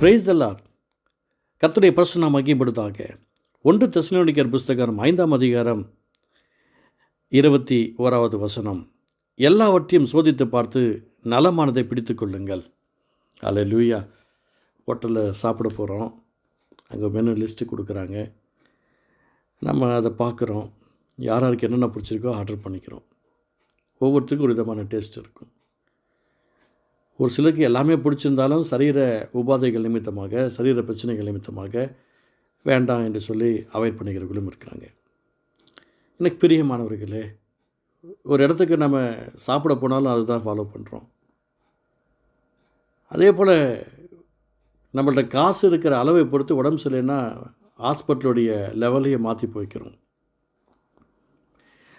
Price தல்லார் கர்த்தருடைய நாம் மகிப்படுத்தாக ஒன்று தசனிக்கர் புஸ்தகம் ஐந்தாம் அதிகாரம் இருபத்தி ஓராவது வசனம். எல்லாவற்றையும் சோதித்து பார்த்து நலமானதை பிடித்து கொள்ளுங்கள். அல்ல லூயா ஹோட்டலில் சாப்பிட போகிறோம் அங்கே மெனு லிஸ்ட்டு கொடுக்குறாங்க. நம்ம அதை பார்க்குறோம். யாராருக்கு என்னென்ன பிடிச்சிருக்கோ ஆர்டர் பண்ணிக்கிறோம். ஒவ்வொருத்தருக்கும் ஒரு விதமான டேஸ்ட் இருக்கும். ஒரு சிலருக்கு எல்லாமே பிடிச்சிருந்தாலும் சரீர உபாதைகள் நிமித்தமாக சரீர பிரச்சனைகள் நிமித்தமாக வேண்டாம் என்று சொல்லி அவாய்ட் பண்ணிக்கிறவர்களும் இருக்காங்க. எனக்கு பிரியமானவர்களே ஒரு இடத்துக்கு நம்ம சாப்பிட போனாலும் அதுதான் ஃபாலோ பண்ணுறோம் அதே போல் நம்மள்ட்ட காசு இருக்கிற அளவை பொறுத்து உடம்பு சரியில்லைன்னா ஹாஸ்பிட்டலுடைய லெவலையே மாற்றி போய்க்கிறோம்.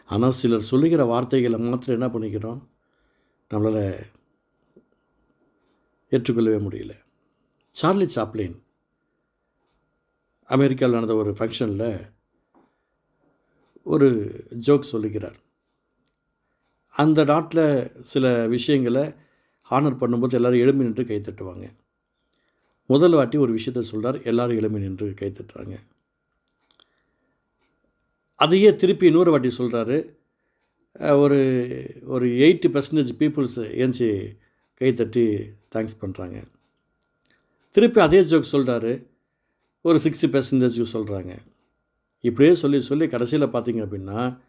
ஆனால் சிலர் சொல்லுகிற வார்த்தைகளை மாத்திரம் என்ன பண்ணிக்கிறோம்? நம்மளால் ஏற்றுக்கொள்ளவே முடியல. சார்லி சாப்ளின் அமெரிக்காவில் நடந்த ஒரு ஃபங்க்ஷனில் ஒரு ஜோக் சொல்லுகிறார். அந்த நாட்டில் சில விஷயங்களை ஹானர் பண்ணும்போது எல்லோரும் எழும்பி நின்று கை தட்டுவாங்க. முதல் வாட்டி ஒரு விஷயத்த சொல்கிறார் எல்லோரும் எழும்பி நின்று கை தட்டுறாங்க. அதையே திருப்பி இன்னொரு வாட்டி சொல்கிறாரு ஒரு ஒரு எயிட்டி பர்சன்டேஜ் பீப்புள்ஸ் ஏஞ்சி கை தட்டி தேங்க்ஸ் பண்ணுறாங்க திருப்பி அதே ஜோக் சொல்கிறாரு ஒரு சிக்ஸ்டி பர்சன்டேஜ் சொல்கிறாங்க இப்படியே சொல்லி சொல்லி கடைசியில் பார்த்தீங்க அப்படின்னா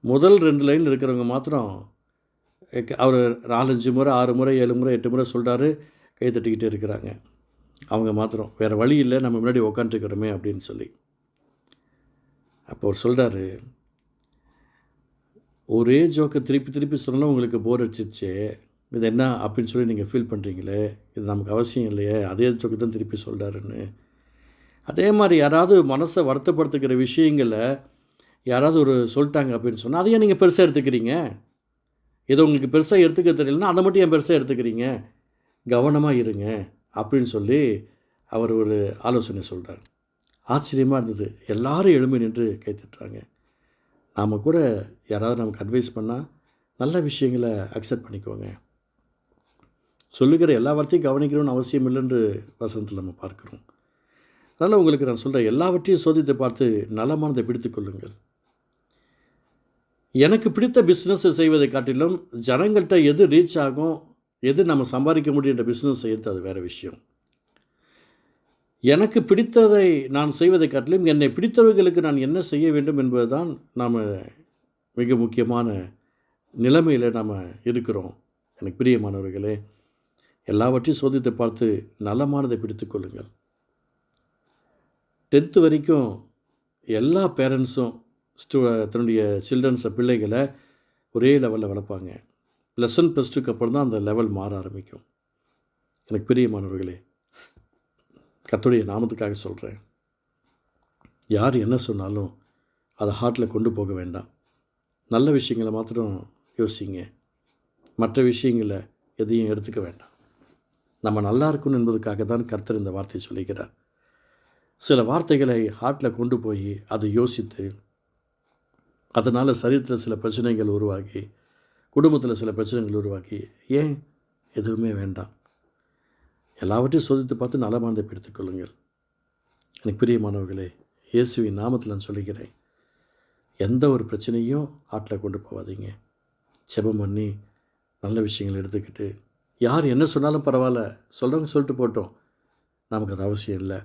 முதல் ரெண்டு லைனில் இருக்கிறவங்க மாத்திரம் அவர் நாலஞ்சு முறை ஆறு முறை ஏழு முறை எட்டு முறை சொல்கிறாரு கை தட்டிக்கிட்டே இருக்கிறாங்க. அவங்க மாத்திரம் வேறு வழி இல்லை நம்ம முன்னாடி உக்காந்துருக்கிறோமே அப்படின்னு சொல்லி. அப்போ அவர் சொல்கிறாரு ஒரே ஜோக்கை திருப்பி திருப்பி சொன்னால் உங்களுக்கு போர் அடிச்சிருச்சு. இது என்ன அப்படின்னு சொல்லி நீங்கள் ஃபீல் பண்ணுறீங்களே இது நமக்கு அவசியம் இல்லையே. அதே சொக்கு தான் திருப்பி சொல்கிறாருன்னு அதே மாதிரி யாராவது மனசை வருத்தப்படுத்துக்கிற விஷயங்களை யாராவது ஒரு சொல்லிட்டாங்க அப்படின்னு சொன்னால் அதையே நீங்கள் பெருசாக எடுத்துக்கிறீங்க. ஏதோ உங்களுக்கு பெருசாக எடுத்துக்க தெரியலன்னா அதை மட்டும் ஏன் பெருசாக எடுத்துக்கிறீங்க? கவனமாக இருங்க அப்படின்னு சொல்லி அவர் ஒரு ஆலோசனை சொல்கிறார் ஆச்சரியமாக இருந்தது. எல்லாரும் எழும்பி நின்று கை நாம் கூட யாராவது நமக்கு அட்வைஸ் பண்ணால் நல்ல விஷயங்களை அக்செப்ட் பண்ணிக்கோங்க. சொல்லுகிற எல்லா வார்த்தையும் கவனிக்கணும்னு அவசியம் இல்லைன்று வசனத்தில் நம்ம பார்க்குறோம். அதனால் உங்களுக்கு நான் சொல்கிறேன் எல்லாவற்றையும் சோதித்து பார்த்து நலமானதை பிடித்து கொள்ளுங்கள். எனக்கு பிடித்த பிஸ்னஸை செய்வதை காட்டிலும் ஜனங்கள்கிட்ட எது ரீச் ஆகும் எது நம்ம சம்பாதிக்க முடியுன்ற பிஸ்னஸ் செய்கிறது அது வேறு விஷயம். எனக்கு பிடித்ததை நான் செய்வதை காட்டிலும் என்னை பிடித்தவர்களுக்கு நான் என்ன செய்ய வேண்டும் என்பது தான் நாம் மிக முக்கியமான நிலைமையில் நாம் இருக்கிறோம். எனக்கு பிரியமானவர்களே எல்லாவற்றையும் சோதித்து பார்த்து நலமானதை பிடித்து கொள்ளுங்கள். டென்த்து வரைக்கும் எல்லா பேரண்ட்ஸும் ஸ்டூ தன்னுடைய சில்ட்ரன்ஸை பிள்ளைகளை ஒரே லெவலில் வளர்ப்பாங்க. ப்ளஸ் ஒன் ப்ளஸ் டூக்கு அப்புறம் தான் அந்த லெவல் மாற ஆரம்பிக்கும். எனக்கு பிரியமானவர்களே கத்துடைய நாமத்துக்காக சொல்கிறேன் யார் என்ன சொன்னாலும் அதை ஹார்ட்டில் கொண்டு போக வேண்டாம். நல்ல விஷயங்களை மாத்திரம் யோசிங்க. மற்ற விஷயங்களை எதையும் எடுத்துக்க வேண்டாம். நம்ம நல்லா இருக்கணும் என்பதுக்காக தான் கர்த்தர் இந்த வார்த்தையை சொல்லிக்கிறார் சில வார்த்தைகளை ஹார்ட்டில் கொண்டு போய் அதை யோசித்து அதனால் சரீரத்தில் சில பிரச்சனைகள் உருவாக்கி குடும்பத்தில் சில பிரச்சனைகள் உருவாக்கி ஏன்? எதுவுமே வேண்டாம். எல்லாவற்றையும் சோதித்து பார்த்து நலமானதை எடுத்துக்கொள்ளுங்கள் எனக்கு பிரியமானவர்களே இயேசுவின் நாமத்தில் நான் சொல்லிக்கிறேன் எந்த ஒரு பிரச்சனையும் ஆட்டில் கொண்டு போகாதீங்க. செபம் பண்ணி நல்ல விஷயங்கள் எடுத்துக்கிட்டு யார் என்ன சொன்னாலும் பரவாயில்ல சொல்கிறவங்க சொல்லிட்டு போட்டோம் நமக்கு அது அவசியம் இல்லை.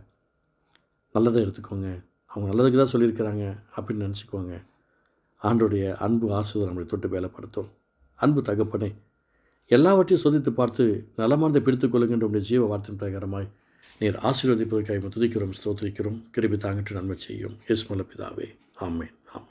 நல்லதை எடுத்துக்கோங்க. அவங்க நல்லதுக்கு தான் சொல்லியிருக்கிறாங்க அப்படின்னு நினச்சிக்கோங்க. ஆண்டோடைய அன்பு ஆசிரியர் நம்மளை தொட்டு வேலைப்படுத்தும். அன்பு தகப்பனே எல்லாவற்றையும் சோதித்து பார்த்து நலமானதை பிடித்துக் கொள்ளுங்கள் உடைய ஜீவ வார்த்தையின் பிரகாரமாய் நீர் ஆசீர்வதிப்பதற்காக துதிக்கிறோம் ஸ்தோத்திரிக்கிறோம். கிருபி தாங்கிட்டு நன்மை செய்யும். எஸ்மல பிதாவே. ஆமேன். ஆம்